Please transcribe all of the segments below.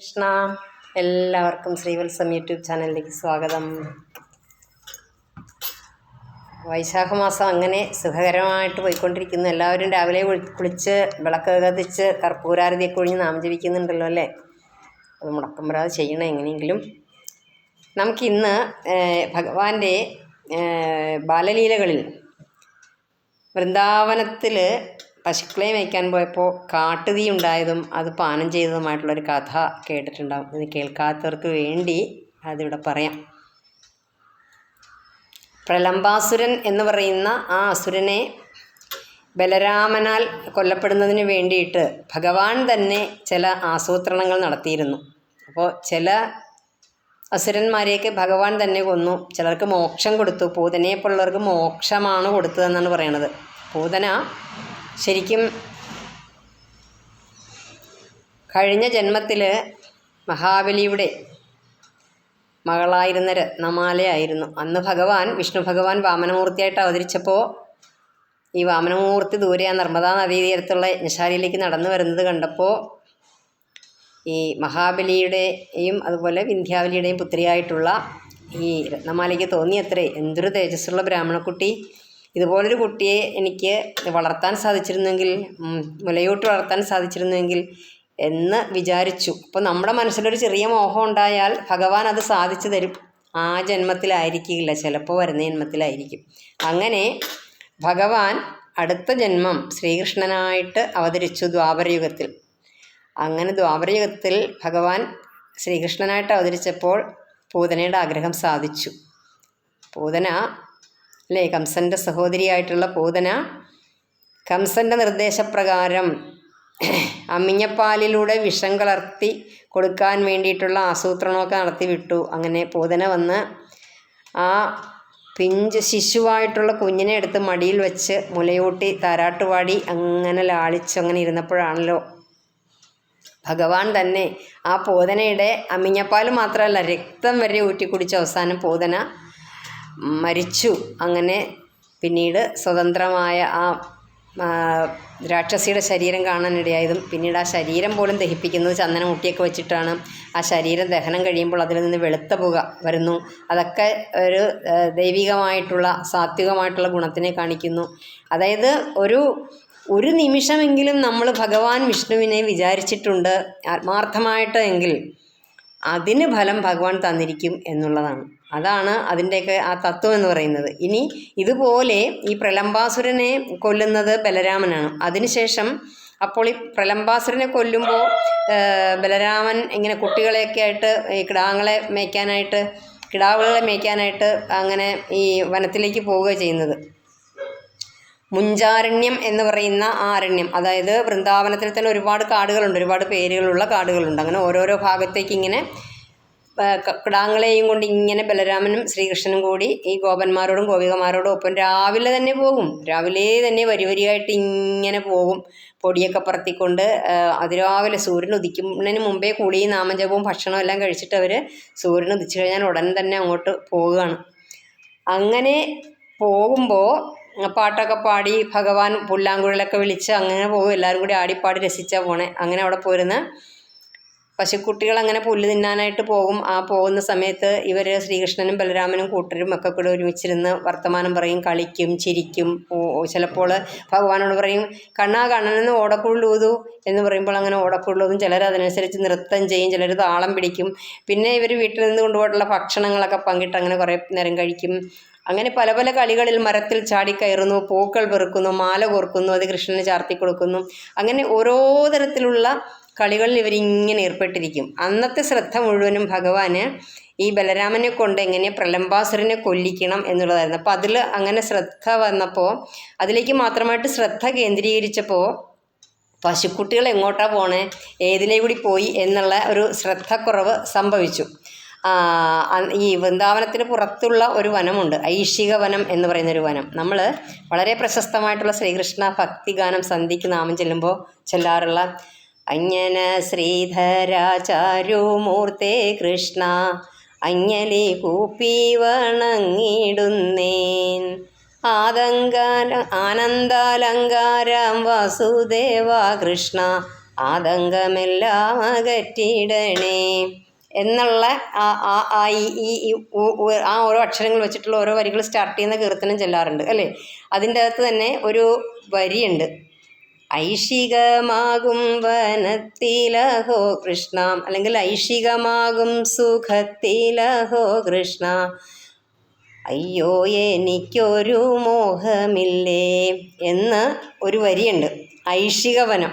കൃഷ്ണ എല്ലാവർക്കും ശ്രീവത്സം യൂട്യൂബ് ചാനലിലേക്ക് സ്വാഗതം. വൈശാഖ മാസം അങ്ങനെ സുഖകരമായിട്ട് പോയിക്കൊണ്ടിരിക്കുന്നു. എല്ലാവരും രാവിലെ കുളിച്ച് വിളക്ക് കത്തിച്ച് കർപ്പൂരാരതിയൊക്കെ ഒഴിഞ്ഞ് നാം ജപിക്കുന്നുണ്ടല്ലോ അല്ലേ? അത് മുടക്കം വരാതെ ചെയ്യണം എങ്ങനെയെങ്കിലും. നമുക്കിന്ന് ഭഗവാന്റെ ബാലലീലകളിൽ വൃന്ദാവനത്തിൽ പശുക്കളെ മേയ്ക്കാൻ പോയപ്പോൾ കാട്ടുതീ ഉണ്ടായതും അത് പാനം ചെയ്തതുമായിട്ടുള്ളൊരു കഥ കേട്ടിട്ടുണ്ടാവും. ഇത് കേൾക്കാത്തവർക്ക് വേണ്ടി അതിവിടെ പറയാം. പ്രലംബാസുരൻ എന്ന് പറയുന്ന ആ അസുരനെ ബലരാമനാൽ കൊല്ലപ്പെടുന്നതിന് വേണ്ടിയിട്ട് ഭഗവാൻ തന്നെ ചില ആസൂത്രണങ്ങൾ നടത്തിയിരുന്നു. അപ്പോൾ ചില അസുരന്മാരെയൊക്കെ ഭഗവാൻ തന്നെ കൊന്നു. ചിലർക്ക് മോക്ഷം കൊടുത്തു. പൂതനയെപ്പോലുള്ളവർക്ക് മോക്ഷമാണ് കൊടുത്തതെന്നാണ് പറയണത്. പൂതന ശരിക്കും കഴിഞ്ഞ ജന്മത്തിൽ മഹാബലിയുടെ മകളായിരുന്ന രത്നമാലയായിരുന്നു. അന്ന് ഭഗവാൻ വിഷ്ണു ഭഗവാൻ വാമനമൂർത്തിയായിട്ട് അവതരിച്ചപ്പോൾ ഈ വാമനമൂർത്തി ദൂരെ ആ നർമ്മദാ നദീതീരത്തുള്ള യജ്ഞശാലയിലേക്ക് നടന്നു വരുന്നത് കണ്ടപ്പോൾ ഈ മഹാബലിയുടെയും അതുപോലെ വിന്ധ്യാവലിയുടെയും പുത്രിയായിട്ടുള്ള ഈ രത്നമാലയ്ക്ക് തോന്നിയത്രേ. എന്തൊരു തേജസ്സുള്ള ബ്രാഹ്മണക്കുട്ടി. ഇതുപോലൊരു കുട്ടിയെ എനിക്ക് വളർത്താൻ സാധിച്ചിരുന്നെങ്കിൽ മുലയൂട്ട് വളർത്താൻ സാധിച്ചിരുന്നെങ്കിൽ എന്ന് വിചാരിച്ചു. അപ്പോൾ നമ്മുടെ മനസ്സിലൊരു ചെറിയ മോഹം ഉണ്ടായാൽ ഭഗവാൻ അത് സാധിച്ചു തരും. ആ ജന്മത്തിലായിരിക്കില്ല. ചിലപ്പോൾ വരുന്ന ജന്മത്തിലായിരിക്കും. അങ്ങനെ ഭഗവാൻ അടുത്ത ജന്മം ശ്രീകൃഷ്ണനായിട്ട് അവതരിച്ചു ദ്വാപരയുഗത്തിൽ. അങ്ങനെ ദ്വാപരയുഗത്തിൽ ഭഗവാൻ ശ്രീകൃഷ്ണനായിട്ട് അവതരിച്ചപ്പോൾ പൂതനയുടെ ആഗ്രഹം സാധിച്ചു. പൂതന അല്ലേ? കംസന്റെ സഹോദരിയായിട്ടുള്ള പൂതന. കംസന്റെ നിർദ്ദേശപ്രകാരം അമ്മിഞ്ഞപ്പാലിലൂടെ വിഷം കലർത്തി കൊടുക്കാൻ വേണ്ടിയിട്ടുള്ള ആസൂത്രണമൊക്കെ നടത്തി വിട്ടു. അങ്ങനെ പൂതന വന്ന് ആ പിഞ്ച് ശിശുവായിട്ടുള്ള കുഞ്ഞിനെ എടുത്ത് മടിയിൽ വെച്ച് മുലയൂട്ടി താരാട്ടുപാടി അങ്ങനെ ലാളിച്ചു അങ്ങനെ ഇരുന്നപ്പോഴാണല്ലോ ഭഗവാൻ തന്നെ ആ പൂതനയുടെ അമ്മിഞ്ഞപ്പാൽ മാത്രമല്ല രക്തം വരെ ഊറ്റി കുടിച്ച അവസാനം പൂതന മരിച്ചു. അങ്ങനെ പിന്നീട് സ്വതന്ത്രമായ ആ രാക്ഷസിയുടെ ശരീരം കാണാനിടയായതും പിന്നീട് ആ ശരീരം പോലും ദഹിപ്പിക്കുന്നത് ചന്ദനമുട്ടിയൊക്കെ വെച്ചിട്ടാണ് ആ ശരീരം ദഹനം കഴിയുമ്പോൾ അതിൽ നിന്ന് വെളുത്ത പുക വരുന്നു. അതൊക്കെ ഒരു ദൈവികമായിട്ടുള്ള സാത്വികമായിട്ടുള്ള ഗുണത്തിനെ കാണിക്കുന്നു. അതായത് ഒരു ഒരു നിമിഷമെങ്കിലും നമ്മൾ ഭഗവാൻ വിഷ്ണുവിനെ വിചാരിച്ചിട്ടുണ്ട് ആത്മാർത്ഥമായിട്ട് എങ്കിൽ അതിന് ഫലം ഭഗവാൻ തന്നിരിക്കും എന്നുള്ളതാണ്. അതാണ് അതിന്റെയൊക്കെ ആ തത്വം എന്ന് പറയുന്നത്. ഇനി ഇതുപോലെ ഈ പ്രലംബാസുരനെ കൊല്ലുന്നത് ബലരാമനാണ്. അതിനുശേഷം അപ്പോൾ ഈ പ്രലംബാസുരനെ കൊല്ലുമ്പോൾ ബലരാമൻ ഇങ്ങനെ കുട്ടികളെയൊക്കെ ആയിട്ട് ഈ കിടാങ്ങളെ മേയ്ക്കാനായിട്ട് കിടാവുകളെ മേയ്ക്കാനായിട്ട് അങ്ങനെ ഈ വനത്തിലേക്ക് പോവുക ചെയ്യുന്നത്. മുഞ്ചാരണ്യം എന്ന് പറയുന്ന ആ അരണ്യം അതായത് വൃന്ദാവനത്തിൽ തന്നെ ഒരുപാട് കാടുകളുണ്ട്. ഒരുപാട് പേരുകളുള്ള കാടുകളുണ്ട്. അങ്ങനെ ഓരോരോ ഭാഗത്തേക്ക് ഇങ്ങനെ കിടാങ്ങളെയും കൊണ്ട് ഇങ്ങനെ ബലരാമനും ശ്രീകൃഷ്ണനും കൂടി ഈ ഗോപന്മാരോടും ഗോപികമാരോടും ഒപ്പം രാവിലെ തന്നെ പോകും. രാവിലെ തന്നെ വരി വരിയായിട്ട് ഇങ്ങനെ പോകും. പൊടിയൊക്കെ പറത്തിക്കൊണ്ട് അതിരാവിലെ സൂര്യൻ ഉദിക്കുന്നതിന് മുമ്പേ കുളിയും നാമജപവും ഭക്ഷണവും എല്ലാം കഴിച്ചിട്ട് അവർ സൂര്യൻ ഉദിച്ചു കഴിഞ്ഞാൽ ഉടൻ തന്നെ അങ്ങോട്ട് പോവുകയാണ്. അങ്ങനെ പോകുമ്പോൾ പാട്ടൊക്കെ പാടി ഭഗവാൻ പുല്ലാങ്കുഴലൊക്കെ വിളിച്ച് അങ്ങനെ പോകും എല്ലാവരും കൂടി ആടിപ്പാടി രസിച്ചാൽ പോണേ. അങ്ങനെ അവിടെ പോരുന്ന. പശുക്കുട്ടികൾ അങ്ങനെ പുല്ല് തിന്നാനായിട്ട് പോകും. ആ പോകുന്ന സമയത്ത് ഇവർ ശ്രീകൃഷ്ണനും ബലരാമനും കൂട്ടരും ഒക്കെ കൂടെ ഒരുമിച്ചിരുന്ന് വർത്തമാനം പറയും കളിക്കും ചിരിക്കും. ചിലപ്പോൾ ഭഗവാനോട് പറയും കണ്ണാ കണ്ണനെന്ന് ഓടക്കുള്ളൂതു എന്ന് പറയുമ്പോൾ അങ്ങനെ ഓടക്കുള്ളൂതും ചിലർ അതിനനുസരിച്ച് നൃത്തം ചെയ്യും ചിലർ താളം പിടിക്കും. പിന്നെ ഇവർ വീട്ടിൽ നിന്ന് കൊണ്ടുപോയിട്ടുള്ള ഭക്ഷണങ്ങളൊക്കെ പങ്കിട്ട് അങ്ങനെ കുറേ നേരം കഴിക്കും. അങ്ങനെ പല പല കളികളിൽ മരത്തിൽ ചാടിക്കയറുന്നു പൂക്കൾ പെറുക്കുന്നു മാല കോർക്കുന്നു അത് കൃഷ്ണന് ചാർത്തി കൊടുക്കുന്നു. അങ്ങനെ ഓരോ തരത്തിലുള്ള കളികളിൽ ഇവരിങ്ങനെ ഏർപ്പെട്ടിരിക്കും. അന്നത്തെ ശ്രദ്ധ മുഴുവനും ഭഗവാന് ഈ ബലരാമനെ കൊണ്ട് എങ്ങനെ പ്രലംബാസുരനെ കൊല്ലിക്കണം എന്നുള്ളതായിരുന്നു. അപ്പോൾ അതിൽ അങ്ങനെ ശ്രദ്ധ വന്നപ്പോൾ അതിലേക്ക് മാത്രമായിട്ട് ശ്രദ്ധ കേന്ദ്രീകരിച്ചപ്പോൾ പശുക്കുട്ടികൾ എങ്ങോട്ടാണ് പോണേ? ഏതിലേ കൂടി പോയി എന്നുള്ള ഒരു ശ്രദ്ധക്കുറവ് സംഭവിച്ചു. ഈ വൃന്ദാവനത്തിന് പുറത്തുള്ള ഒരു വനമുണ്ട്. ഐഷിക വനം എന്ന് പറയുന്ന ഒരു വനം. നമ്മൾ വളരെ പ്രശസ്തമായിട്ടുള്ള ശ്രീകൃഷ്ണ ഭക്തിഗാനം സന്ധിക്ക് നാമം ചെല്ലുമ്പോൾ ചെല്ലാറുള്ള അഞ്ജന ശ്രീധരാചാരുമൂർത്തേ കൃഷ്ണ അഞ്ഞലി കൂപ്പി വണങ്ങിടുന്നേൻ. ആതങ്കാല ആനന്ദാലങ്കാരം വാസുദേവ കൃഷ്ണ ആതങ്കമെല്ലാം അകറ്റിയിടണേ എന്നുള്ള ആ ആ ആ ഈ ഈ ആ ഓരോ അക്ഷരങ്ങൾ വെച്ചിട്ടുള്ള ഓരോ വരികൾ സ്റ്റാർട്ട് ചെയ്യുന്ന കീർത്തനം ചെല്ലാറുണ്ട് അല്ലേ? അതിന്റെ അകത്ത് തന്നെ ഒരു വരിയുണ്ട്. ഐഷികമാകും വനത്തിലഹോ കൃഷ്ണ അല്ലെങ്കിൽ ഐഷികമാകും സുഖത്തിലഹോ കൃഷ്ണ. അയ്യോ എനിക്കൊരു മോഹമില്ലേ എന്ന് ഒരു വരിയുണ്ട്. ഐഷികവനം.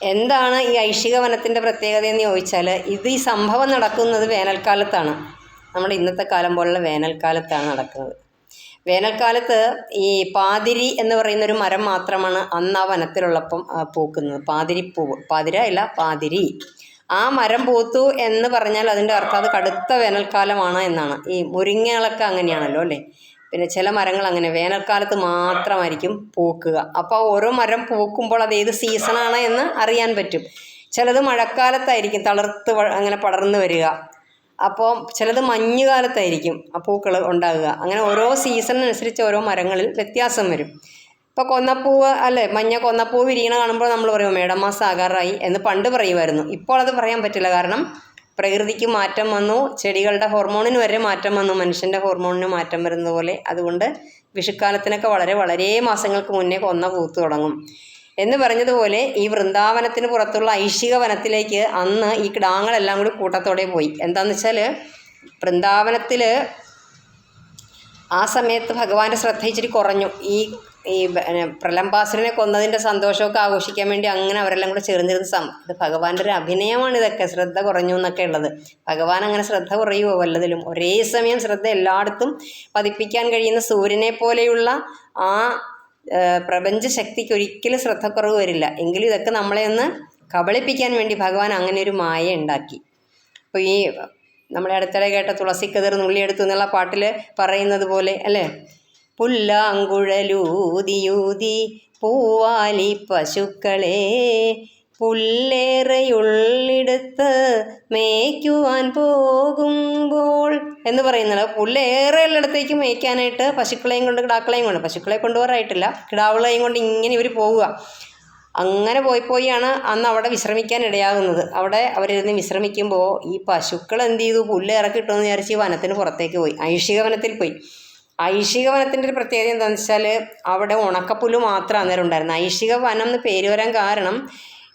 എന്താണ് ഈ ഐഷിക വനത്തിന്റെ പ്രത്യേകത എന്ന് ചോദിച്ചാൽ ഇത് ഈ സംഭവം നടക്കുന്നത് വേനൽക്കാലത്താണ്. നമ്മുടെ ഇന്നത്തെ കാലം പോലുള്ള വേനൽക്കാലത്താണ് നടക്കുന്നത്. വേനൽക്കാലത്ത് ഈ പാതിരി എന്ന് പറയുന്ന ഒരു മരം മാത്രമാണ് അന്ന് ആ വനത്തിലുള്ളപ്പം പൂക്കുന്നത്. പാതിരി പൂവ് പാതിര അല്ല പാതിരി. ആ മരം പൂത്തു എന്ന് പറഞ്ഞാൽ അതിന്റെ അർത്ഥം അത് കടുത്ത വേനൽക്കാലമാണ് എന്നാണ്. ഈ മുരിങ്ങകളൊക്കെ അങ്ങനെയാണല്ലോ അല്ലേ? പിന്നെ ചില മരങ്ങൾ അങ്ങനെ വേനൽക്കാലത്ത് മാത്രമായിരിക്കും പൂക്കുക. അപ്പോൾ ഓരോ മരം പൂക്കുമ്പോൾ അത് ഏത് സീസണാണ് എന്ന് അറിയാൻ പറ്റും. ചിലത് മഴക്കാലത്തായിരിക്കും തളർത്ത് അങ്ങനെ പടർന്നു വരിക. അപ്പോൾ ചിലത് മഞ്ഞുകാലത്തായിരിക്കും ആ പൂക്കൾ ഉണ്ടാകുക. അങ്ങനെ ഓരോ സീസണിനനുസരിച്ച് ഓരോ മരങ്ങളിൽ വ്യത്യാസം വരും. ഇപ്പോൾ കൊന്നപ്പൂവ് അല്ലേ മഞ്ഞ കൊന്നപ്പൂവ് വിരിയണ കാണുമ്പോൾ നമ്മൾ പറയും മേടമാസം ആകാറായി എന്ന് പണ്ട് പറയുമായിരുന്നു. ഇപ്പോൾ അത് പറയാൻ പറ്റില്ല. കാരണം പ്രകൃതിക്ക് മാറ്റം വന്നു. ചെടികളുടെ ഹോർമോണിന് വരെ മാറ്റം വന്നു. മനുഷ്യന്റെ ഹോർമോണിന് മാറ്റം വരുന്നത് പോലെ. അതുകൊണ്ട് വിഷുക്കാലത്തിനൊക്കെ വളരെ വളരെ മാസങ്ങൾക്ക് മുന്നേ കൊന്ന പൂത്തു തുടങ്ങും. എന്ന് പറഞ്ഞതുപോലെ ഈ വൃന്ദാവനത്തിന് പുറത്തുള്ള ഐഷിക വനത്തിലേക്ക് അന്ന് ഈ കിടാങ്ങളെല്ലാം കൂടി കൂട്ടത്തോടെ പോയി. എന്താണെന്ന് വെച്ചാൽ വൃന്ദാവനത്തിൽ ആ സമയത്ത് ഭഗവാന്റെ ശ്രദ്ധ ഇച്ചിരി കുറഞ്ഞു. ഈ ഈ ഏ, പ്രലംബാസുരനെ കൊന്നതിന്റെ സന്തോഷമൊക്കെ ആഘോഷിക്കാൻ വേണ്ടി അങ്ങനെ അവരെല്ലാം കൂടെ ചേർന്നിരുന്ന സം ഇത് ഭഗവാന്റെ ഒരു അഭിനയമാണ് ഇതൊക്കെ. ശ്രദ്ധ കുറഞ്ഞു എന്നൊക്കെ ഉള്ളത്. ഭഗവാൻ അങ്ങനെ ശ്രദ്ധ കുറയുമോ വല്ലതിലും? ഒരേ സമയം ശ്രദ്ധ എല്ലായിടത്തും പതിപ്പിക്കാൻ കഴിയുന്ന സൂര്യനെ പോലെയുള്ള ആ പ്രപഞ്ച ശക്തിക്ക് ഒരിക്കലും ശ്രദ്ധക്കുറവ് വരില്ല. എങ്കിലും ഇതൊക്കെ നമ്മളെ ഒന്ന് കബളിപ്പിക്കാൻ വേണ്ടി ഭഗവാൻ അങ്ങനെ ഒരു മായ ഉണ്ടാക്കി. അപ്പോൾ ഈ നമ്മളെ അടുത്തിടെ കേട്ട തുളസി തുളസിക്കതിർ നുള്ളിയെടുത്തു എന്നുള്ള പാട്ടിൽ പറയുന്നത് പോലെ അല്ലേ? പുല്ലാങ്കുഴലൂതിയൂതി പൂവാലി പശുക്കളെ പുല്ലേറെയുള്ളിടത്ത് മേയ്ക്കുവാൻ പോകുമ്പോൾ എന്ന് പറയുന്നത്. പുല്ലേറെ ഉള്ളിടത്തേക്ക് മേയ്ക്കാനായിട്ട് പശുക്കളെയും കൊണ്ട് കിടാക്കളെയും കൊണ്ട് പശുക്കളെ കൊണ്ടുപോകാറായിട്ടില്ല കിടാവുകളെയും കൊണ്ട് ഇങ്ങനെ ഇവർ പോവുക. അങ്ങനെ പോയി പോയാണ് അന്ന് അവിടെ വിശ്രമിക്കാൻ ഇടയാകുന്നത്. അവിടെ അവരിരുന്ന് വിശ്രമിക്കുമ്പോൾ ഈ പശുക്കൾ എന്ത് ചെയ്തു? പുല്ല് ഇറക്കി കിട്ടുമെന്ന് വിചാരിച്ച് വനത്തിന് പുറത്തേക്ക് പോയി. ഐഷിക വനത്തിൽ പോയി. ഐഷിക വനത്തിന്റെ ഒരു പ്രത്യേകത എന്താണെന്ന് വെച്ചാൽ അവിടെ ഉണക്കപ്പുല്ല് മാത്രം അന്നേരം ഉണ്ടായിരുന്നു. ഐഷിക വനം എന്ന് പേര് വരാൻ കാരണം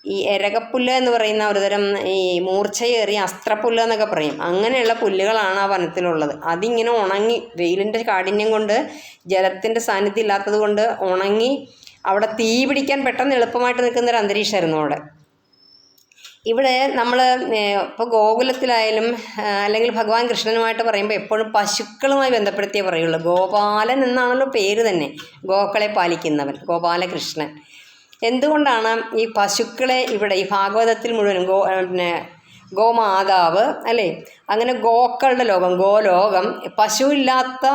ഈ എരകപ്പുല്ല് എന്ന് പറയുന്ന ഒരുതരം ഈ മൂർച്ചയേറിയ അസ്ത്രപ്പുല്ല് എന്നൊക്കെ പറയും. അങ്ങനെയുള്ള പുല്ലുകളാണ് ആ വനത്തിലുള്ളത്. അതിങ്ങനെ ഉണങ്ങി വെയിലിന്റെ കാഠിന്യം കൊണ്ട് ജലത്തിന്റെ സാന്നിധ്യം ഇല്ലാത്തത് കൊണ്ട് ഉണങ്ങി അവിടെ തീ പിടിക്കാൻ പെട്ടെന്ന് എളുപ്പമായിട്ട് നിൽക്കുന്നൊരു അന്തരീക്ഷമായിരുന്നു അവിടെ. ഇവിടെ നമ്മൾ ഇപ്പോൾ ഗോകുലത്തിലായാലും അല്ലെങ്കിൽ ഭഗവാൻ കൃഷ്ണനുമായിട്ട് പറയുമ്പോൾ എപ്പോഴും പശുക്കളുമായി ബന്ധപ്പെടുത്തിയേ പറയുള്ളൂ. ഗോപാലൻ എന്നാണല്ലോ പേര് തന്നെ. ഗോക്കളെ പാലിക്കുന്നവൻ ഗോപാലകൃഷ്ണൻ. എന്തുകൊണ്ടാണ് ഈ പശുക്കളെ ഇവിടെ ഈ ഭാഗവതത്തിൽ മുഴുവനും ഗോ പിന്നെ ഗോമാതാവ് അല്ലേ? അങ്ങനെ ഗോക്കളുടെ ലോകം ഗോലോകം പശു ഇല്ലാത്ത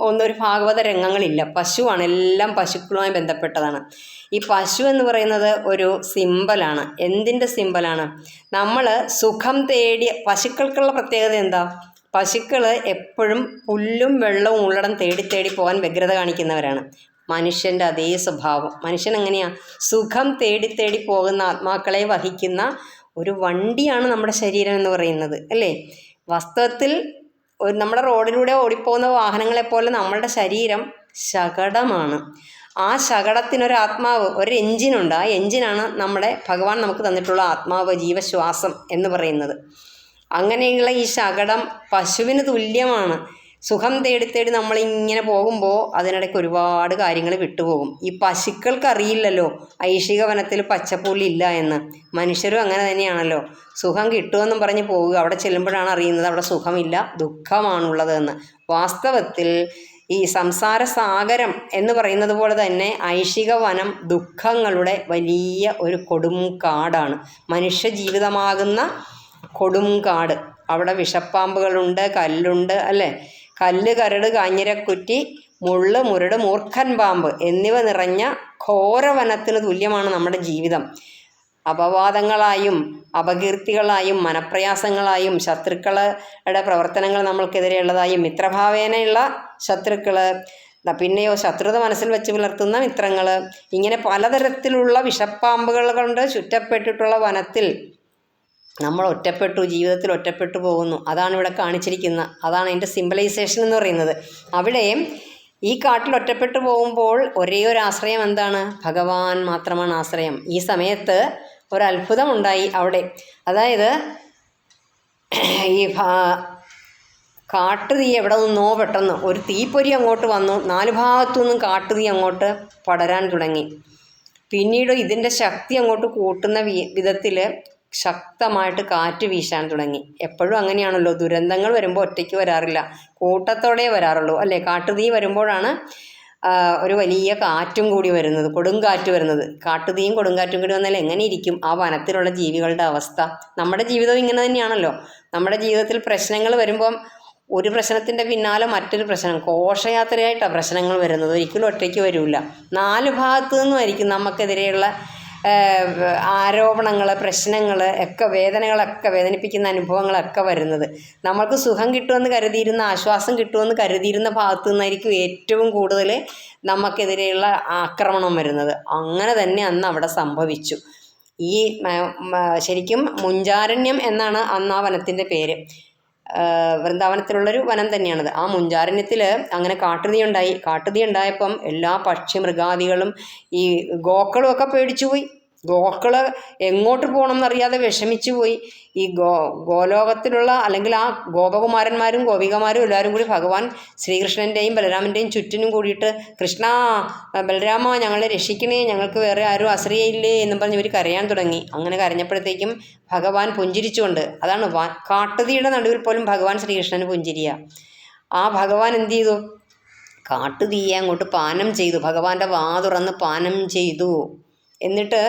ഒന്നൊരു ഭാഗവത രംഗങ്ങളില്ല. പശുവാണ് എല്ലാം പശുക്കളുമായി ബന്ധപ്പെട്ടതാണ്. ഈ പശു എന്ന് പറയുന്നത് ഒരു സിമ്പലാണ്. എന്തിന്റെ സിമ്പലാണ്? നമ്മൾ സുഖം തേടിയ പശുക്കൾക്കുള്ള പ്രത്യേകത എന്താ? പശുക്കൾ എപ്പോഴും പുല്ലും വെള്ളവും ഉള്ളടം തേടി തേടി പോകാൻ വ്യഗ്രത കാണിക്കുന്നവരാണ്. മനുഷ്യന്റെ അതേ സ്വഭാവം. മനുഷ്യൻ എങ്ങനെയാ? സുഖം തേടി തേടി പോകുന്ന ആത്മാക്കളെ വഹിക്കുന്ന ഒരു വണ്ടിയാണ് നമ്മുടെ ശരീരം എന്ന് പറയുന്നത്. അല്ലേ? വാസ്തവത്തിൽ ഒരു നമ്മുടെ റോഡിലൂടെ ഓടിപ്പോകുന്ന വാഹനങ്ങളെപ്പോലെ നമ്മളുടെ ശരീരം ശകടമാണ്. ആ ശകടത്തിനൊരു ആത്മാവ് ഒരു എഞ്ചിനുണ്ട്. ആ എഞ്ചിനാണ് നമ്മുടെ ഭഗവാൻ നമുക്ക് തന്നിട്ടുള്ള ആത്മാവ് ജീവശ്വാസം എന്ന് പറയുന്നത്. അങ്ങനെയുള്ള ഈ ശകടം പശുവിന് തുല്യമാണ്. സുഖം തേടി തേടി നമ്മളിങ്ങനെ പോകുമ്പോൾ അതിനിടയ്ക്ക് ഒരുപാട് കാര്യങ്ങൾ വിട്ടുപോകും. ഈ പശുക്കൾക്ക് അറിയില്ലല്ലോ ഐഷിക വനത്തിൽ പച്ചപ്പുല്ലില്ല എന്ന്. മനുഷ്യരും അങ്ങനെ തന്നെയാണല്ലോ. സുഖം കിട്ടുമെന്നും പറഞ്ഞ് പോവുക അവിടെ ചെല്ലുമ്പോഴാണ് അറിയുന്നത് അവിടെ സുഖമില്ല ദുഃഖമാണുള്ളത് എന്ന്. വാസ്തവത്തിൽ ഈ സംസാര സാഗരം എന്ന് പറയുന്നത് പോലെ തന്നെ ഐശിക വനം ദുഃഖങ്ങളുടെ വലിയ ഒരു കൊടും കാടാണ് മനുഷ്യ ജീവിതമാകുന്ന കൊടും കാട് അവിടെ വിഷപ്പാമ്പുകളുണ്ട് കല്ലുണ്ട് അല്ലേ? കല്ല് കരട് കാഞ്ഞിരക്കുറ്റി മുള്ള് മുരട് മൂർഖൻ പാമ്പ് എന്നിവ നിറഞ്ഞ ഘോരവനത്തിന് തുല്യമാണ് നമ്മുടെ ജീവിതം. അപവാദങ്ങളായും അപകീർത്തികളായും മനപ്രയാസങ്ങളായും ശത്രുക്കളുടെ പ്രവർത്തനങ്ങൾ നമ്മൾക്കെതിരെയുള്ളതായും മിത്രഭാവേനയുള്ള ശത്രുക്കൾ പിന്നെയോ ശത്രുത മനസ്സിൽ വെച്ച് പുലർത്തുന്ന മിത്രങ്ങൾ ഇങ്ങനെ പലതരത്തിലുള്ള വിഷപ്പാമ്പുകൾ കൊണ്ട് ചുറ്റപ്പെട്ടിട്ടുള്ള വനത്തിൽ നമ്മൾ ഒറ്റപ്പെട്ടു ജീവിതത്തിൽ ഒറ്റപ്പെട്ടു പോകുന്നു. അതാണ് ഇവിടെ കാണിച്ചിരിക്കുന്ന അതാണ് അതിന്റെ സിംബലൈസേഷൻ എന്ന് പറയുന്നത്. അവിടെ ഈ കാട്ടിൽ ഒറ്റപ്പെട്ടു പോകുമ്പോൾ ഒരേ ഒരു ആശ്രയം എന്താണ്? ഭഗവാൻ മാത്രമാണ് ആശ്രയം. ഈ സമയത്ത് ഒരു അത്ഭുതമുണ്ടായി അവിടെ. അതായത് ഈ കാട്ടുതീ എവിടെ നിന്നോ പെട്ടെന്ന് ഒരു തീപ്പൊരി അങ്ങോട്ട് വന്നു. നാല് ഭാഗത്തു നിന്നും കാട്ടുതീ അങ്ങോട്ട് പടരാൻ തുടങ്ങി. പിന്നീട് ഇതിന്റെ ശക്തി അങ്ങോട്ട് കൂട്ടുന്ന വിധത്തിൽ ശക്തമായിട്ട് കാറ്റ് വീശാൻ തുടങ്ങി. എപ്പോഴും അങ്ങനെയാണല്ലോ. ദുരന്തങ്ങൾ വരുമ്പോൾ ഒറ്റയ്ക്ക് വരാറില്ല. കൂട്ടത്തോടെ വരാറുള്ളൂ. അല്ലേ? കാട്ടുതീ വരുമ്പോഴാണ് ഒരു വലിയ കാറ്റും കൂടി വരുന്നത്. കൊടുങ്കാറ്റ് വരുന്നത്. കാട്ടുതീയും കൊടുങ്കാറ്റും കൂടി വന്നാൽ എങ്ങനെ ഇരിക്കും? ആ വനത്തിലുള്ള ജീവികളുടെ അവസ്ഥ. നമ്മുടെ ജീവിതം ഇങ്ങനെ തന്നെയാണല്ലോ. നമ്മുടെ ജീവിതത്തിൽ പ്രശ്നങ്ങൾ വരുമ്പം ഒരു പ്രശ്നത്തിന്റെ പിന്നാലെ മറ്റൊരു പ്രശ്നം. ഘോഷയാത്രയായിട്ടാണ് പ്രശ്നങ്ങൾ വരുന്നത്. ഒരിക്കലും ഒറ്റയ്ക്ക് വരില്ല. നാല് ഭാഗത്തു നിന്നുമായിരിക്കും നമുക്കെതിരെയുള്ള ആരോപണങ്ങൾ പ്രശ്നങ്ങൾ ഒക്കെ വേദനകളൊക്കെ വേദനിപ്പിക്കുന്ന അനുഭവങ്ങളൊക്കെ വരുന്നത്. നമ്മൾക്ക് സുഖം കിട്ടുമെന്ന് കരുതിയിരുന്ന ആശ്വാസം കിട്ടുമെന്ന് കരുതിയിരുന്ന ഭാഗത്തു നിന്നായിരിക്കും ഏറ്റവും കൂടുതൽ നമുക്കെതിരെയുള്ള ആക്രമണം വരുന്നത്. അങ്ങനെ തന്നെ അന്ന് അവിടെ സംഭവിച്ചു. ഈ ശരിക്കും മുഞ്ചാരണ്യം എന്നാണ് അന്ന് ആ വനത്തിന്റെ പേര്. വൃന്ദാവനത്തിലുള്ളൊരു വനം തന്നെയാണത്. ആ മുഞ്ചാരണ്യത്തിൽ അങ്ങനെ കാട്ടുതീ ഉണ്ടായി. കാട്ടുതീ ഉണ്ടായപ്പം എല്ലാ പക്ഷി മൃഗാദികളും ഈ ഗോക്കളും ഒക്കെ പേടിച്ചു ഗോക്കൾ എങ്ങോട്ട് പോകണം എന്നറിയാതെ വിഷമിച്ചു പോയി. ഈ ഗോ ഗോലോകത്തിലുള്ള അല്ലെങ്കിൽ ആ ഗോപകുമാരന്മാരും ഗോപികമാരും എല്ലാവരും കൂടി ഭഗവാൻ ശ്രീകൃഷ്ണന്റെയും ബലരാമന്റെയും ചുറ്റിനും കൂടിയിട്ട് കൃഷ്ണ ബലരാമ ഞങ്ങളെ രക്ഷിക്കണേ ഞങ്ങൾക്ക് വേറെ ആരും ആശ്രയയില്ലേ എന്നും പറഞ്ഞ് ഇവർ കരയാൻ തുടങ്ങി. അങ്ങനെ കരഞ്ഞപ്പോഴത്തേക്കും ഭഗവാൻ പുഞ്ചിരിച്ചുകൊണ്ട് അതാണ് വാ കാട്ടുതീയുടെ നടുവിൽ പോലും ഭഗവാൻ ശ്രീകൃഷ്ണന് പുഞ്ചിരിയ. ആ ഭഗവാൻ എന്ത് ചെയ്തു? കാട്ടുതീയെ അങ്ങോട്ട് പാനം ചെയ്തു. ഭഗവാന്റെ വാ തുറന്ന് പാനം ചെയ്തു. എന്നിട്ട്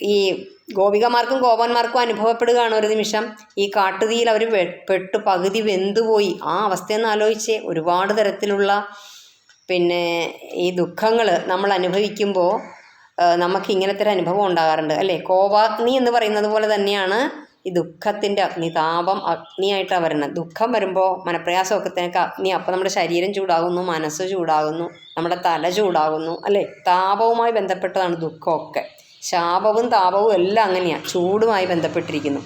ഈ ഗോപികമാർക്കും ഗോപന്മാർക്കും അനുഭവപ്പെടുകയാണ് ഒരു നിമിഷം. ഈ കാട്ടുതീയിൽ അവർ പെട്ട് പകുതി വെന്തുപോയി. ആ അവസ്ഥയെന്ന് ആലോചിച്ച്. ഒരുപാട് തരത്തിലുള്ള പിന്നെ ഈ ദുഃഖങ്ങൾ നമ്മൾ അനുഭവിക്കുമ്പോൾ നമുക്ക് ഇങ്ങനത്തെ ഒരു അനുഭവം ഉണ്ടാകാറുണ്ട്. അല്ലേ? കോപാഗ്നി എന്ന് പറയുന്നത് പോലെ തന്നെയാണ് ഈ ദുഃഖത്തിന്റെ അഗ്നി താപം അഗ്നിയായിട്ടാണ് വരുന്നത്. ദുഃഖം വരുമ്പോൾ മനപ്രയാസമൊക്കെ തന്നെ അഗ്നി അപ്പോൾ നമ്മുടെ ശരീരം ചൂടാകുന്നു മനസ്സ് ചൂടാകുന്നു നമ്മുടെ തല ചൂടാകുന്നു അല്ലേ? താപവുമായി ബന്ധപ്പെട്ടതാണ് ദുഃഖമൊക്കെ. ശാപവും താപവും എല്ലാം അങ്ങനെയാണ് ചൂടുമായി ബന്ധപ്പെട്ടിരിക്കുന്നു.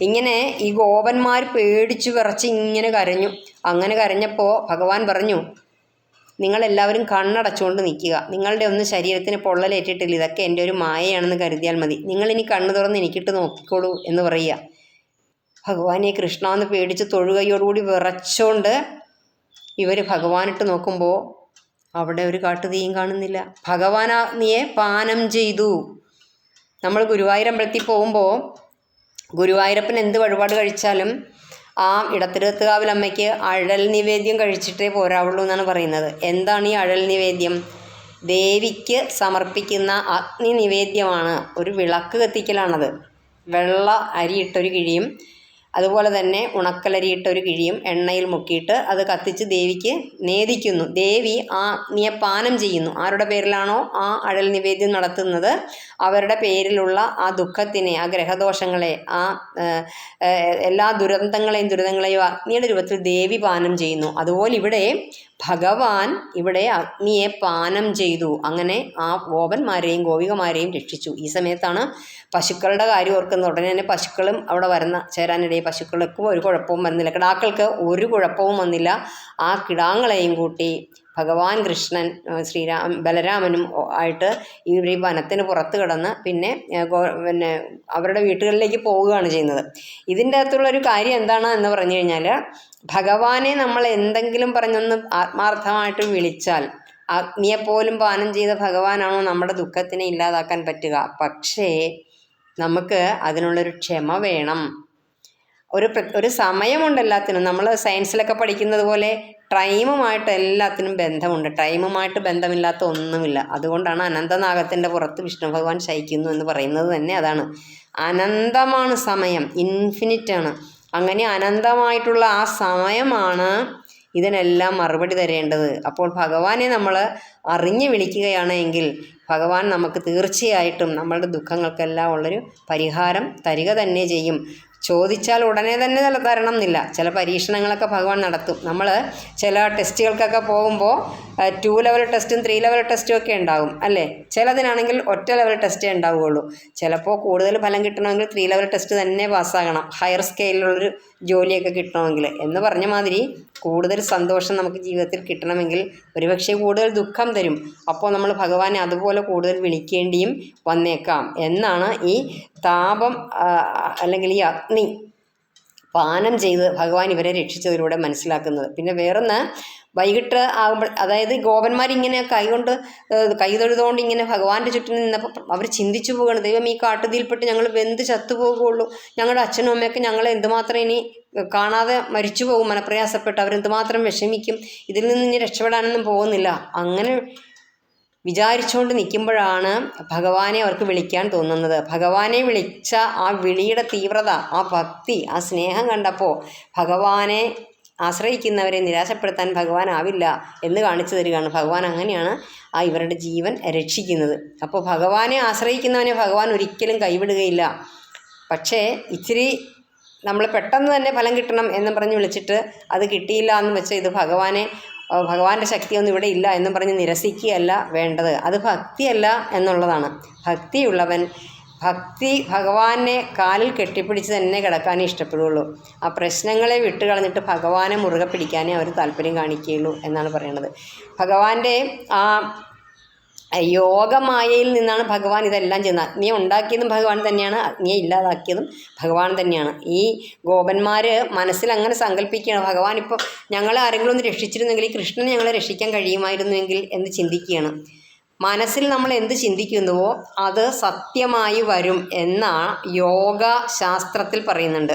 ഇങ്ങനെ ഈ ഗോപന്മാർ പേടിച്ചു വിറച്ച് ഇങ്ങനെ കരഞ്ഞു. അങ്ങനെ കരഞ്ഞപ്പോൾ ഭഗവാൻ പറഞ്ഞു നിങ്ങളെല്ലാവരും കണ്ണടച്ചുകൊണ്ട് നിൽക്കുക. നിങ്ങളുടെ ഒന്നും ശരീരത്തിന് പൊള്ളലേറ്റിട്ടില്ല. ഇതൊക്കെ എന്റെ ഒരു മായയാണെന്ന് കരുതിയാൽ മതി. നിങ്ങളിനി കണ്ണു തുറന്ന് എനിക്കിട്ട് നോക്കിക്കോളൂ എന്ന് പറയുക. ഭഗവാനെ കൃഷ്ണ എന്ന് പേടിച്ച് തൊഴുകയോടുകൂടി വിറച്ചുകൊണ്ട് ഇവർ ഭഗവാനിട്ട് നോക്കുമ്പോൾ അവിടെ ഒരു കാട്ടുതീയും കാണുന്നില്ല. ആ പാനം ചെയ്തു. നമ്മൾ ഗുരുവായൂരമ്പലത്തിൽ പോകുമ്പോൾ ഗുരുവായൂരപ്പൻ എന്ത് വഴിപാട് കഴിച്ചാലും ആ ഇടത്തിരുത്തുകാവിലമ്മയ്ക്ക് അഴൽ നിവേദ്യം കഴിച്ചിട്ടേ പോരാവുള്ളൂ എന്നാണ് പറയുന്നത്. എന്താണ് ഈ അഴൽ നിവേദ്യം? ദേവിക്ക് സമർപ്പിക്കുന്ന അഗ്നി നിവേദ്യമാണ് ഒരു വിളക്ക് കത്തിക്കലാണത്. വെള്ള അരിയിട്ടൊരു കിഴിയും അതുപോലെ തന്നെ ഉണക്കലരിയിട്ടൊരു കിഴിയും എണ്ണയിൽ മുക്കിയിട്ട് അത് കത്തിച്ച് ദേവിക്ക് നേദിക്കുന്നു. ദേവി ആ നിയ പാനം ചെയ്യുന്നു. ആരുടെ പേരിലാണോ ആ അഴൽ നിവേദ്യം നടത്തുന്നത്? അവരുടെ പേരിലുള്ള ആ ദുഃഖത്തിനെ ആ ഗ്രഹദോഷങ്ങളെ ആ എല്ലാ ദുരന്തങ്ങളെയും ദുരിതങ്ങളെയും അഗ്നിയുടെ രൂപത്തിൽ ദേവി പാനം ചെയ്യുന്നു. അതുപോലെ ഇവിടെ ഭഗവാൻ ഇവിടെ അഗ്നിയെ പാനം ചെയ്തു. അങ്ങനെ ആ ഗോപന്മാരെയും ഗോപികമാരെയും രക്ഷിച്ചു. ഈ സമയത്താണ് പശുക്കളുടെ കാര്യം ഓർക്കുന്നത്. ഉടനെ തന്നെ പശുക്കളും അവിടെ വരുന്ന ചേരാനിടയിൽ പശുക്കൾക്കും ഒരു കുഴപ്പവും വന്നില്ല കിടാക്കൾക്ക് ഒരു കുഴപ്പവും വന്നില്ല. ആ കിടാങ്ങളെയും കൂട്ടി ഭഗവാൻ കൃഷ്ണൻ ശ്രീരാം ബലരാമനും ആയിട്ട് ഇവർ ഈ വനത്തിന് പുറത്ത് കിടന്ന് പിന്നെ പിന്നെ അവരുടെ വീട്ടുകളിലേക്ക് പോവുകയാണ് ചെയ്യുന്നത്. ഇതിന്റെ അകത്തുള്ള ഒരു കാര്യം എന്താണ് എന്ന് പറഞ്ഞു കഴിഞ്ഞാൽ ഭഗവാനെ നമ്മൾ എന്തെങ്കിലും പറഞ്ഞൊന്ന് ആത്മാർത്ഥമായിട്ട് വിളിച്ചാൽ അഗ്നിയെപ്പോലും പാനം ചെയ്ത ഭഗവാനാണോ നമ്മുടെ ദുഃഖത്തിനെ ഇല്ലാതാക്കാൻ പറ്റുക. പക്ഷേ നമുക്ക് അതിനുള്ളൊരു ക്ഷമ വേണം. ഒരു ഒരു സമയമുണ്ട് എല്ലാത്തിനും. നമ്മൾ സയൻസിലൊക്കെ പഠിക്കുന്നത് പോലെ ടൈമുമായിട്ട് എല്ലാത്തിനും ബന്ധമുണ്ട്. ടൈമുമായിട്ട് ബന്ധമില്ലാത്ത ഒന്നുമില്ല. അതുകൊണ്ടാണ് അനന്തനാഗത്തിന്റെ പുറത്ത് വിഷ്ണു ഭഗവാൻ ശയിക്കുന്നു എന്ന് പറയുന്നത് തന്നെ അതാണ്. അനന്തമാണ് സമയം. ഇൻഫിനിറ്റ് ആണ്. അങ്ങനെ അനന്തമായിട്ടുള്ള ആ സമയമാണ് ഇതിനെല്ലാം മറുപടി തരേണ്ടത്. അപ്പോൾ ഭഗവാനെ നമ്മൾ അറിഞ്ഞു വിളിക്കുകയാണ് എങ്കിൽ ഭഗവാൻ നമുക്ക് തീർച്ചയായിട്ടും നമ്മളുടെ ദുഃഖങ്ങൾക്കെല്ലാം ഉള്ളൊരു പരിഹാരം തരിക തന്നെ ചെയ്യും. ചോദിച്ചാൽ ഉടനെ തന്നെ തരണം എന്നില്ല. ചില പരീക്ഷണങ്ങളൊക്കെ ഭഗവാൻ നടത്തും. നമ്മൾ ചില ടെസ്റ്റുകൾക്കൊക്കെ പോകുമ്പോൾ ടു ലെവൽ ടെസ്റ്റും ത്രീ ലെവൽ ടെസ്റ്റും ഒക്കെ ഉണ്ടാകും അല്ലേ? ചിലതിനാണെങ്കിൽ ഒറ്റ ലെവൽ ടെസ്റ്റേ ഉണ്ടാവുകയുള്ളൂ. ചിലപ്പോൾ കൂടുതൽ ഫലം കിട്ടണമെങ്കിൽ ത്രീ ലെവൽ ടെസ്റ്റ് തന്നെ പാസ്സാകണം. ഹയർ സ്കെയിലുള്ളൊരു ജോലിയൊക്കെ കിട്ടണമെങ്കിൽ എന്ന് പറഞ്ഞ മാതിരി കൂടുതൽ സന്തോഷം നമുക്ക് ജീവിതത്തിൽ കിട്ടണമെങ്കിൽ ഒരുപക്ഷെ കൂടുതൽ ദുഃഖം തരും. അപ്പോൾ നമ്മൾ ഭഗവാനെ അതുപോലെ കൂടുതൽ വിളിക്കേണ്ടിയും വന്നേക്കാം. എന്നാണ് ഈ താപം അല്ലെങ്കിൽ ഈ അഗ്നി പാനം ചെയ്ത് ഭഗവാൻ ഇവരെ രക്ഷിച്ചതിലൂടെ മനസ്സിലാക്കുന്നത്. പിന്നെ വേറൊന്ന് വൈകിട്ട് ആകുമ്പോൾ അതായത് ഗോപന്മാർ ഇങ്ങനെ കൈകൊണ്ട് കൈതൊഴുതുകൊണ്ട് ഇങ്ങനെ ഭഗവാന്റെ ചുറ്റും നിന്നപ്പോൾ അവർ ചിന്തിച്ചു പോകണം ദൈവം ഈ കാട്ടുതീൽപ്പെട്ട് ഞങ്ങൾ വെന്ത് ചത്തുപോകുള്ളൂ ഞങ്ങളുടെ അച്ഛനും അമ്മയൊക്കെ ഞങ്ങൾ എന്തുമാത്രം ഇനി കാണാതെ മരിച്ചു പോകും മനപ്രയാസപ്പെട്ട് അവരെന്തുമാത്രം വിഷമിക്കും ഇതിൽ നിന്ന് ഇനി രക്ഷപ്പെടാനൊന്നും പോകുന്നില്ല. അങ്ങനെ വിചാരിച്ചുകൊണ്ട് നിൽക്കുമ്പോഴാണ് ഭഗവാനെ അവർക്ക് വിളിക്കാൻ തോന്നുന്നത്. ഭഗവാനെ വിളിച്ച ആ വിളിയുടെ തീവ്രത ആ ഭക്തി ആ സ്നേഹം കണ്ടപ്പോൾ ഭഗവാനെ ആശ്രയിക്കുന്നവരെ നിരാശപ്പെടുത്താൻ ഭഗവാനാവില്ല എന്ന് കാണിച്ചു തരികയാണ്. ഭഗവാൻ അങ്ങനെയാണ് ആ ഇവരുടെ ജീവൻ രക്ഷിക്കുന്നത്. അപ്പോൾ ഭഗവാനെ ആശ്രയിക്കുന്നവനെ ഭഗവാൻ ഒരിക്കലും കൈവിടുകയില്ല. പക്ഷേ ഇച്ചിരി നമ്മൾ പെട്ടെന്ന് തന്നെ ഫലം കിട്ടണം എന്ന് പറഞ്ഞ് വിളിച്ചിട്ട് അത് കിട്ടിയില്ല എന്ന് വെച്ചാൽ ഇത് ഭഗവാനെ ഭഗവാന്റെ ശക്തിയൊന്നും ഇവിടെ ഇല്ല എന്നും പറഞ്ഞ് നിരസിക്കുകയല്ല വേണ്ടത്. അത് ഭക്തിയല്ല എന്നുള്ളതാണ്. ഭക്തിയുള്ളവൻ ഭക്തി ഭഗവാനെ കാലിൽ കെട്ടിപ്പിടിച്ച് തന്നെ കിടക്കാനേ ഇഷ്ടപ്പെടുകയുള്ളൂ ആ പ്രശ്നങ്ങളെ വിട്ട് കളഞ്ഞിട്ട് ഭഗവാനെ മുറുകെ പിടിക്കാനേ അവർ താല്പര്യം കാണിക്കുകയുള്ളൂ എന്നാണ് പറയുന്നത് ഭഗവാന്റെ ആ യോഗമായയിൽ നിന്നാണ് ഭഗവാൻ ഇതെല്ലാം ചെയ്യുന്നത്. അഗ്നിയെ ഉണ്ടാക്കിയതും ഭഗവാൻ തന്നെയാണ്. അഗ്നിയെ ഇല്ലാതാക്കിയതും ഭഗവാൻ തന്നെയാണ്. ഈ ഗോപന്മാർ മനസ്സിൽ അങ്ങനെ സങ്കല്പിക്കുകയാണ്. ഭഗവാൻ ഇപ്പോൾ ഞങ്ങളെ ആരെങ്കിലും ഒന്ന് രക്ഷിച്ചിരുന്നെങ്കിൽ ഈ കൃഷ്ണനെ ഞങ്ങളെ രക്ഷിക്കാൻ കഴിയുമായിരുന്നുവെങ്കിൽ എന്ന് ചിന്തിക്കുകയാണ്. മനസ്സിൽ നമ്മൾ എന്ത് ചിന്തിക്കുന്നുവോ അത് സത്യമായി വരും എന്നാണ് യോഗ ശാസ്ത്രത്തിൽ പറയുന്നുണ്ട്.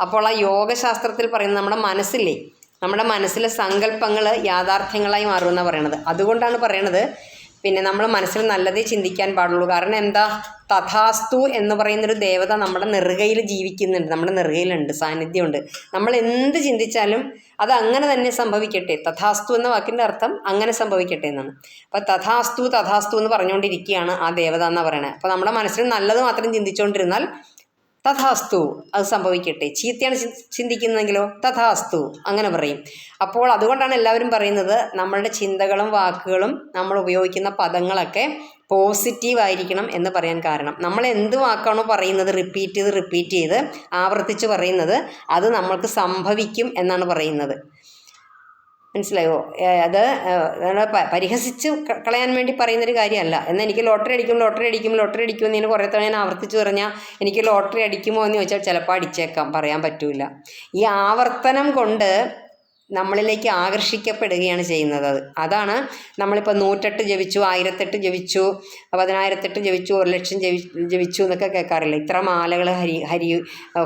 അപ്പോൾ ആ യോഗശാസ്ത്രത്തിൽ പറയുന്നത് നമ്മുടെ മനസ്സില്ലേ? നമ്മുടെ മനസ്സിലെ സങ്കല്പങ്ങൾ യാഥാർത്ഥ്യങ്ങളായി മാറുമെന്നാണ് പറയണത്. അതുകൊണ്ടാണ് പറയണത് പിന്നെ നമ്മൾ മനസ്സിൽ നല്ലതേ ചിന്തിക്കാൻ പാടുള്ളൂ. കാരണം എന്താ? തഥാസ്തു എന്ന് പറയുന്നൊരു ദേവത നമ്മുടെ നെറുകയിൽ ജീവിക്കുന്നുണ്ട്. നമ്മുടെ നെറുകയിലുണ്ട് സാന്നിധ്യമുണ്ട്. നമ്മൾ എന്ത് ചിന്തിച്ചാലും അത് അങ്ങനെ തന്നെ സംഭവിക്കട്ടെ. തഥാസ്തു എന്ന വാക്കിന്റെ അർത്ഥം അങ്ങനെ സംഭവിക്കട്ടെ എന്നാണ്. അപ്പോൾ തഥാസ്തു തഥാസ്തു എന്ന് പറഞ്ഞുകൊണ്ടിരിക്കുകയാണ് ആ ദേവത എന്ന് പറയുന്നത് അപ്പോൾ നമ്മുടെ മനസ്സിൽ നല്ലത് മാത്രം ചിന്തിച്ചുകൊണ്ടിരുന്നാൽ തഥാസ്തു അത് സംഭവിക്കട്ടെ. ചീത്തയാണ് ചിന്തിക്കുന്നതെങ്കിലോ? തഥാസ്തു അങ്ങനെ പറയും. അപ്പോൾ അതുകൊണ്ടാണ് എല്ലാവരും പറയുന്നത് നമ്മളുടെ ചിന്തകളും വാക്കുകളും നമ്മൾ ഉപയോഗിക്കുന്ന പദങ്ങളൊക്കെ പോസിറ്റീവ് ആയിരിക്കണം എന്ന് പറയാൻ കാരണം. നമ്മൾ എന്ത് വാക്കാണോ പറയുന്നത് റിപ്പീറ്റ് ചെയ്ത് റിപ്പീറ്റ് ചെയ്ത് ആവർത്തിച്ച് പറയുന്നത് അത് നമ്മൾക്ക് സംഭവിക്കും എന്നാണ് പറയുന്നത്. മനസ്സിലായോ? അത് പരിഹസിച്ച് കളയാൻ വേണ്ടി പറയുന്നൊരു കാര്യമല്ല. എന്നാൽ എനിക്ക് ലോട്ടറി അടിക്കും ലോട്ടറി അടിക്കും ലോട്ടറി അടിക്കും എന്ന് കുറേ തവണ ഞാൻ ആവർത്തിച്ച് പറഞ്ഞാൽ എനിക്ക് ലോട്ടറി അടിക്കുമോ എന്ന് ചോദിച്ചാൽ ചിലപ്പോൾ അടിച്ചേക്കാം പറയാൻ പറ്റില്ല ഈ ആവർത്തനം കൊണ്ട് നമ്മളിലേക്ക് ആകർഷിക്കപ്പെടുകയാണ് ചെയ്യുന്നത്. അത് അതാണ് നമ്മളിപ്പോൾ നൂറ്റെട്ട് ജപിച്ചു ആയിരത്തെട്ട് ജപിച്ചു പതിനായിരത്തെട്ട് ജപിച്ചു ഒരു ലക്ഷം ജപി ജപിച്ചു എന്നൊക്കെ കേൾക്കാറില്ലേ? ഇത്ര മാലകൾ ഹരി ഹരി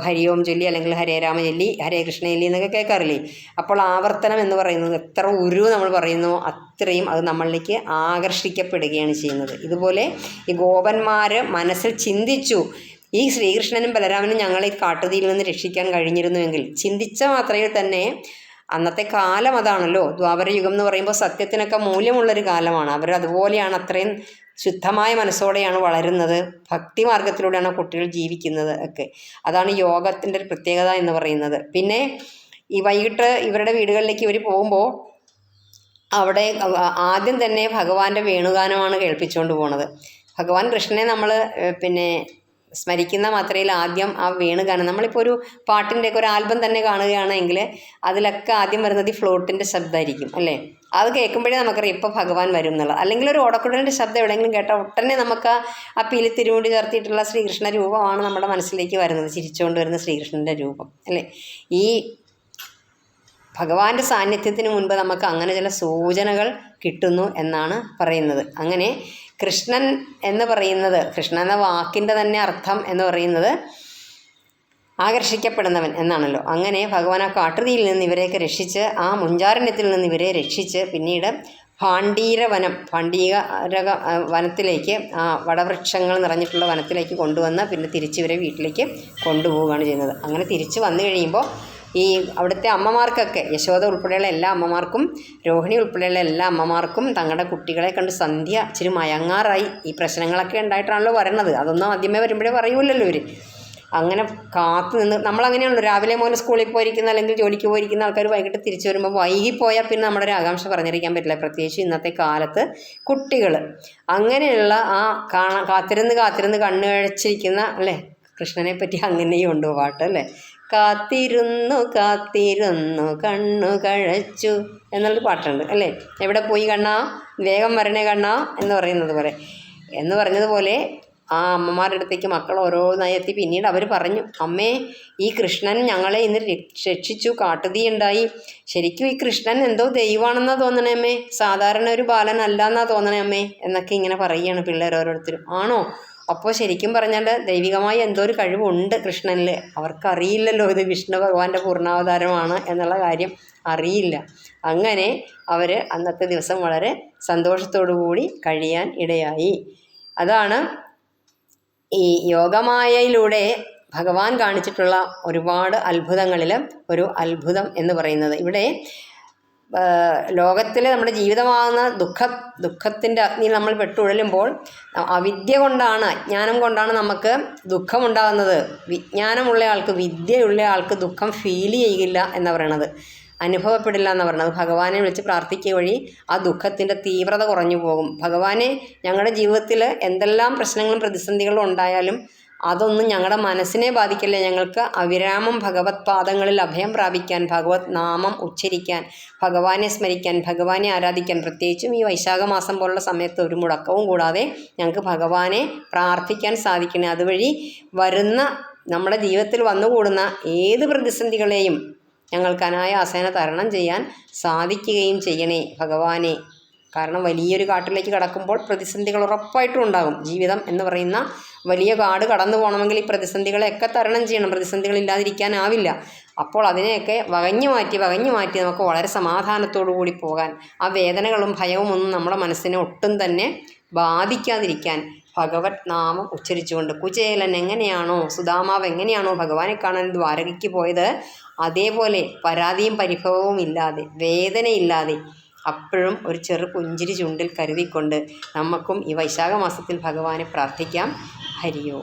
ഹരി ഓം ചൊല്ലി അല്ലെങ്കിൽ ഹരേ രാമ ചൊല്ലി ഹരേ കൃഷ്ണ ചൊല്ലി എന്നൊക്കെ കേൾക്കാറില്ലേ? അപ്പോൾ ആവർത്തനം എന്ന് പറയുന്നത് എത്ര ഉരു നമ്മൾ പറയുന്നു അത്രയും അത് നമ്മളിലേക്ക് ആകർഷിക്കപ്പെടുകയാണ് ചെയ്യുന്നത്. ഇതുപോലെ ഈ ഗോപന്മാർ മനസ്സിൽ ചിന്തിച്ചു ഈ ശ്രീകൃഷ്ണനും ബലരാമനും ഞങ്ങളെ കാട്ടുതീയിൽ നിന്ന് രക്ഷിക്കാൻ കഴിഞ്ഞിരുന്നുവെങ്കിൽ ചിന്തിച്ച മാത്രയിൽ തന്നെ അന്നത്തെ കാലം അതാണല്ലോ. ദ്വാപരയുഗം എന്ന് പറയുമ്പോൾ സത്യത്തിനൊക്കെ മൂല്യമുള്ളൊരു കാലമാണ്. അവർ അതുപോലെയാണ് അത്രയും ശുദ്ധമായ മനസ്സോടെയാണ് വളരുന്നത്. ഭക്തി മാർഗത്തിലൂടെയാണ് കുട്ടികൾ ജീവിക്കുന്നത് ഒക്കെ. അതാണ് യോഗത്തിന്റെ ഒരു പ്രത്യേകത എന്ന് പറയുന്നത്. പിന്നെ ഈ വൈകിട്ട് ഇവരുടെ വീടുകളിലേക്ക് ഇവർ പോകുമ്പോൾ അവിടെ ആദ്യം തന്നെ ഭഗവാന്റെ വേണുഗാനമാണ് കേൾപ്പിച്ചുകൊണ്ട് പോണത്. ഭഗവാൻ കൃഷ്ണനെ നമ്മൾ പിന്നെ സ്മരിക്കുന്ന മാത്രയിൽ ആദ്യം ആ വേണുഗാനം നമ്മളിപ്പോൾ ഒരു പാട്ടിന്റെയൊക്കെ ഒരു ആൽബം തന്നെ കാണുകയാണെങ്കിൽ അതിലൊക്കെ ആദ്യം വരുന്നത് ഈ ഫ്ലോട്ടിന്റെ ശബ്ദമായിരിക്കും അല്ലേ? അത് കേൾക്കുമ്പോഴേ നമുക്കറിയാം ഇപ്പോൾ ഭഗവാൻ വരും എന്നുള്ളത് അല്ലെങ്കിൽ ഒരു ഓടക്കുടലിന്റെ ശബ്ദം എവിടെയെങ്കിലും കേട്ടാൽ ഉടനെ നമുക്ക് ആ- പീലി തിരുമുടി ചേർത്തിയിട്ടുള്ള ശ്രീകൃഷ്ണ രൂപമാണ് നമ്മുടെ മനസ്സിലേക്ക് വരുന്നത് ചിരിച്ചുകൊണ്ട് വരുന്ന ശ്രീകൃഷ്ണന്റെ രൂപം അല്ലേ? ഈ ഭഗവാന്റെ സാന്നിധ്യത്തിന് മുൻപ് നമുക്ക് അങ്ങനെ ചില സൂചനകൾ കിട്ടുന്നു എന്നാണ് പറയുന്നത്. അങ്ങനെ കൃഷ്ണൻ എന്ന് പറയുന്നത് കൃഷ്ണൻ എന്ന വാക്കിന്റെ തന്നെ അർത്ഥം എന്ന് പറയുന്നത് ആകർഷിക്കപ്പെടുന്നവൻ എന്നാണല്ലോ. അങ്ങനെ ഭഗവാൻ ആ കാട്ടുതീയിൽ നിന്ന് ഇവരെയൊക്കെ രക്ഷിച്ച് ആ മുഞ്ചാരണ്യത്തിൽ നിന്ന് ഇവരെ രക്ഷിച്ച് പിന്നീട് ഭാണ്ഡീര വനം ഭാണ്ഡീരക വനത്തിലേക്ക് ആ വടവൃക്ഷങ്ങൾ നിറഞ്ഞിട്ടുള്ള വനത്തിലേക്ക് കൊണ്ടുവന്ന് പിന്നെ തിരിച്ച് ഇവരെ വീട്ടിലേക്ക് കൊണ്ടുപോവുകയാണ് ചെയ്യുന്നത്. അങ്ങനെ തിരിച്ച് വന്നു കഴിയുമ്പോൾ ഈ അവിടുത്തെ അമ്മമാർക്കൊക്കെ യശോദ ഉൾപ്പെടെയുള്ള എല്ലാ അമ്മമാർക്കും രോഹിണി ഉൾപ്പെടെയുള്ള എല്ലാ അമ്മമാർക്കും തങ്ങളുടെ കുട്ടികളെ കണ്ട് സന്ധ്യ ഇച്ചിരി മയങ്ങാറായി ഈ പ്രശ്നങ്ങളൊക്കെ ഉണ്ടായിട്ടാണല്ലോ വരണത് അതൊന്നും ആദ്യമേ വരുമ്പോഴേ പറയൂലല്ലോ ഇവർ അങ്ങനെ കാത്തു നിന്ന് നമ്മളങ്ങനെയാണല്ലോ രാവിലെ മോനെ സ്കൂളിൽ പോയിരിക്കുന്ന അല്ലെങ്കിൽ ജോലിക്ക് പോയിരിക്കുന്ന ആൾക്കാർ വൈകിട്ട് തിരിച്ചു വരുമ്പോൾ വൈകിപ്പോയാൽ പിന്നെ നമ്മുടെ ഒരു ആകാംക്ഷ പറഞ്ഞിരിക്കാൻ പറ്റില്ല. പ്രത്യേകിച്ച് ഇന്നത്തെ കാലത്ത് കുട്ടികൾ അങ്ങനെയുള്ള ആ കാണാ കാത്തിരുന്ന് കാത്തിരുന്ന് കണ്ണു കഴിച്ചിരിക്കുന്ന അല്ലേ? കൃഷ്ണനെ പറ്റി അങ്ങനെയും ഉണ്ട് പാട്ട് അല്ലേ? കാത്തിരുന്നു കാത്തിരുന്നു കണ്ണു കഴച്ചു എന്നുള്ളൊരു പാട്ടുണ്ട് അല്ലേ? എവിടെ പോയി കണ്ണാ? വേഗം വരണേ കണ്ണാ എന്ന് പറയുന്നത് പോലെ. എന്ന് പറഞ്ഞതുപോലെ ആ അമ്മമാരുടെ അടുത്തേക്ക് മക്കൾ ഓരോന്നായി എത്തി. പിന്നീട് അവർ പറഞ്ഞു അമ്മേ ഈ കൃഷ്ണൻ ഞങ്ങളെ ഇന്ന് രക്ഷിച്ചു കാട്ടുതീയുണ്ടായി. ശരിക്കും ഈ കൃഷ്ണൻ എന്തോ ദൈവമാണെന്നാ തോന്നണേ അമ്മേ. സാധാരണ ഒരു ബാലനല്ല എന്നാ തോന്നണേ അമ്മേ എന്നൊക്കെ ഇങ്ങനെ പറയുകയാണ് പിള്ളേർ ഓരോരുത്തരും. ആണോ? അപ്പോൾ ശരിക്കും പറഞ്ഞാൽ ദൈവികമായി എന്തോ ഒരു കഴിവുണ്ട് കൃഷ്ണനിൽ അവർക്കറിയില്ലല്ലോ ഇത് വിഷ്ണു ഭഗവാന്റെ പൂർണാവതാരമാണ് എന്നുള്ള കാര്യം അറിയില്ല. അങ്ങനെ അവർ അന്നത്തെ ദിവസം വളരെ സന്തോഷത്തോടു കൂടി കഴിയാൻ ഇടയായി. അതാണ് ഈ യോഗമായയിലൂടെ ഭഗവാൻ കാണിച്ചിട്ടുള്ള ഒരുപാട് അത്ഭുതങ്ങളിൽ ഒരു അത്ഭുതം എന്ന് പറയുന്നത്. ഇവിടെ ലോകത്തിൽ നമ്മുടെ ജീവിതമാകുന്ന ദുഃഖ ദുഃഖത്തിന്റെ അഗ്നിയിൽ നമ്മൾ പെട്ടുഴലുമ്പോൾ അവിദ്യ കൊണ്ടാണ് അജ്ഞാനം കൊണ്ടാണ് നമുക്ക് ദുഃഖമുണ്ടാകുന്നത്. വിജ്ഞാനമുള്ള ആൾക്ക് വിദ്യയുള്ള ആൾക്ക് ദുഃഖം ഫീൽ ചെയ്യില്ല എന്ന് പറയണത്. അനുഭവപ്പെടില്ല എന്ന് പറയുന്നത് ഭഗവാനെ വിളിച്ച് പ്രാർത്ഥിക്കുക വഴി ആ ദുഃഖത്തിന്റെ തീവ്രത കുറഞ്ഞു പോകും. ഭഗവാനെ ഞങ്ങളുടെ ജീവിതത്തിൽ എന്തെല്ലാം പ്രശ്നങ്ങളും പ്രതിസന്ധികളും ഉണ്ടായാലും അതൊന്നും ഞങ്ങളുടെ മനസ്സിനെ ബാധിക്കില്ല? ഞങ്ങൾക്ക് അവിരാമം ഭഗവത് പാദങ്ങളിൽ അഭയം പ്രാപിക്കാൻ ഭഗവത് നാമം ഉച്ചരിക്കാൻ ഭഗവാനെ സ്മരിക്കാൻ ഭഗവാനെ ആരാധിക്കാൻ പ്രത്യേകിച്ചും ഈ വൈശാഖ മാസം പോലുള്ള സമയത്ത് ഒരു മുടക്കവും കൂടാതെ ഞങ്ങൾക്ക് ഭഗവാനെ പ്രാർത്ഥിക്കാൻ സാധിക്കണേ. അതുവഴി വരുന്ന നമ്മുടെ ജീവിതത്തിൽ വന്നുകൂടുന്ന ഏത് പ്രതിസന്ധികളെയും ഞങ്ങൾക്ക് അനായാസേന തരണം ചെയ്യാൻ സാധിക്കുകയും ചെയ്യണേ ഭഗവാനെ. കാരണം വലിയൊരു കാട്ടിലേക്ക് കടക്കുമ്പോൾ പ്രതിസന്ധികൾ ഉറപ്പായിട്ടും ഉണ്ടാകും. ജീവിതം എന്ന് പറയുന്ന വലിയ കാട് കടന്നു പോകണമെങ്കിൽ ഈ പ്രതിസന്ധികളെയൊക്കെ തരണം ചെയ്യണം. പ്രതിസന്ധികളില്ലാതിരിക്കാനാവില്ല അപ്പോൾ അതിനെയൊക്കെ വകഞ്ഞു മാറ്റി വകഞ്ഞു മാറ്റി നമുക്ക് വളരെ സമാധാനത്തോടു കൂടി പോകാൻ ആ വേദനകളും ഭയവും ഒന്നും നമ്മുടെ മനസ്സിനെ ഒട്ടും തന്നെ ബാധിക്കാതിരിക്കാൻ ഭഗവത് നാമം ഉച്ചരിച്ചുകൊണ്ട് കുചേലൻ എങ്ങനെയാണോ സുധാമാവ് എങ്ങനെയാണോ ഭഗവാനെ കാണാൻ ദ്വാരകയ്ക്ക് പോയത് അതേപോലെ പരാതിയും പരിഭവവും ഇല്ലാതെ വേദനയില്ലാതെ അപ്പോഴും ഒരു ചെറു പുഞ്ചിരി ചുണ്ടിൽ കരുതിക്കൊണ്ട് നമുക്കും ഈ വൈശാഖ മാസത്തിൽ ഭഗവാനെ പ്രാർത്ഥിക്കാം. ഹരിയോ